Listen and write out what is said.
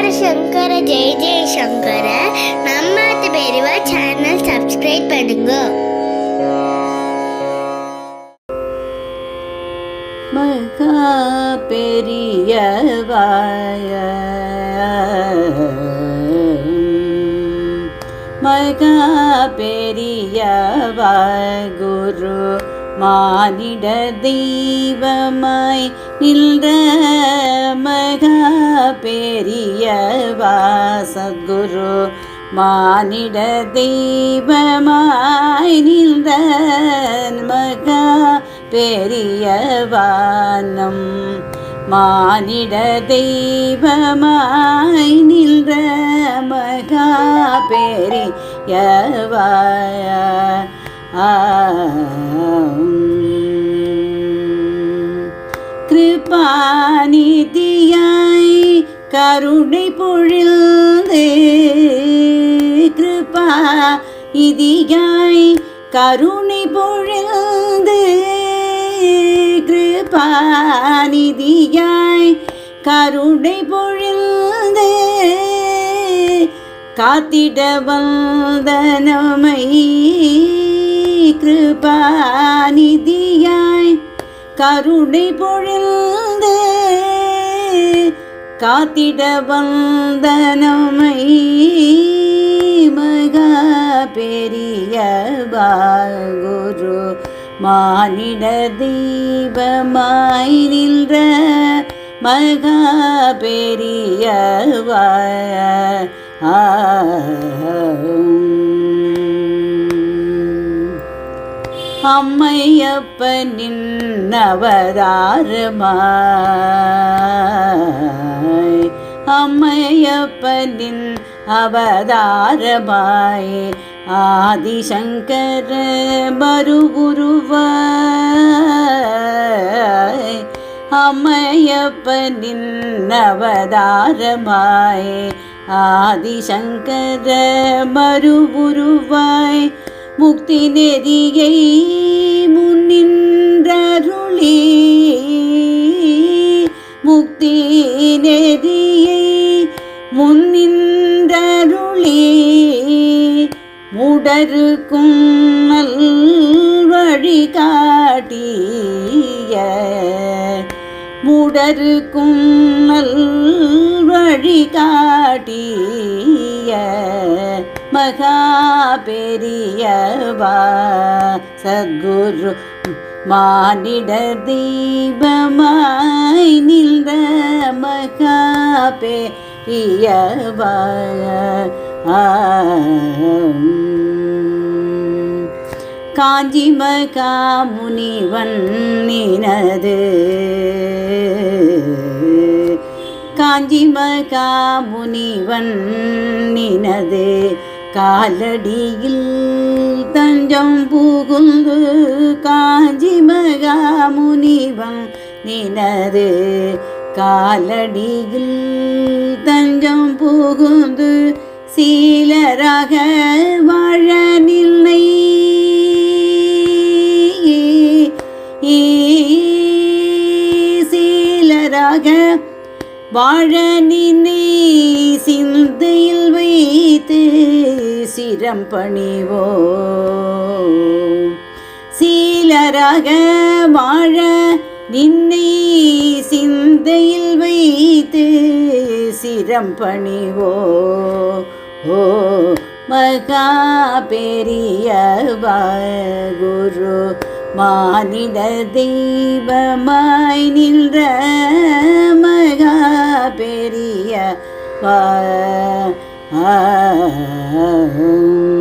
சங்கர சங்கர ஜெய ஜெய சங்கர நம்மாத்து பெரியவா channel subscribe பண்ணுங்க மகா பெரியவாய மகா பெரியவா குரு மானிட தெய்வமாய் நின்ற மகா பெரிய சத்குரு மானிட தெய்வமாய் நின்ற மகா பெரியவானம் மானிட தெய்வமாய் நின்ற மகா பெரியவாய கிருபாநிதியாய் கருணை பொழில்தே கிருபா இதியாய் கருணை பொழில்து கிருபாநிதியாய் கருணை பொழில்து காத்திட வந்தனமை கிருபாநிதியாய் கருணை பொழிந்து காத்திட வந்தனமை மகா பெரிய குரு மானிட தீபமாய் நின்ற மகா பெரியவா அம்மையப்பனின் அவதாரமாய் அம்மையப்பனின் அவதாரமாய். ஆதிசங்கர மறுகுருவாய் அம்மையப்பனின் அவதாரமாய். ஆதிசங்கர மறுகுருவாய் முக்தி நெறியை முன்னின்றருளி. முக்தி நெறியை முன்னின்றருளி. முடருக்கும் நல் வழி காட்டிய முடருக்கும் நல் வழி காட்டிய மகா பெரியவா சத்குரு மானிட தீபமாய் நின்ற மகா பெரியவா காஞ்சி மகா முனிவன் நினது. காஞ்சி மகா முனிவன் நினது. காலடியில் தஞ்சம் புகுந்து காஞ்சி மகா முனிவன் நினது. காலடியில் தஞ்சம் புகுந்து சீலராக வாழ நில்லை. சீலராக வாழ நினை சிந்தையில் வைத்து சிரம் பணிவோ சீலராக வாழ நின்னை சிந்தையில் வைத்து சிரம் பணிவோ ஓ மகா பெரியவா குரு மானிட தெய்வமாய் நின்ற மகா பெரிய வா Ah, ah, ah, ah.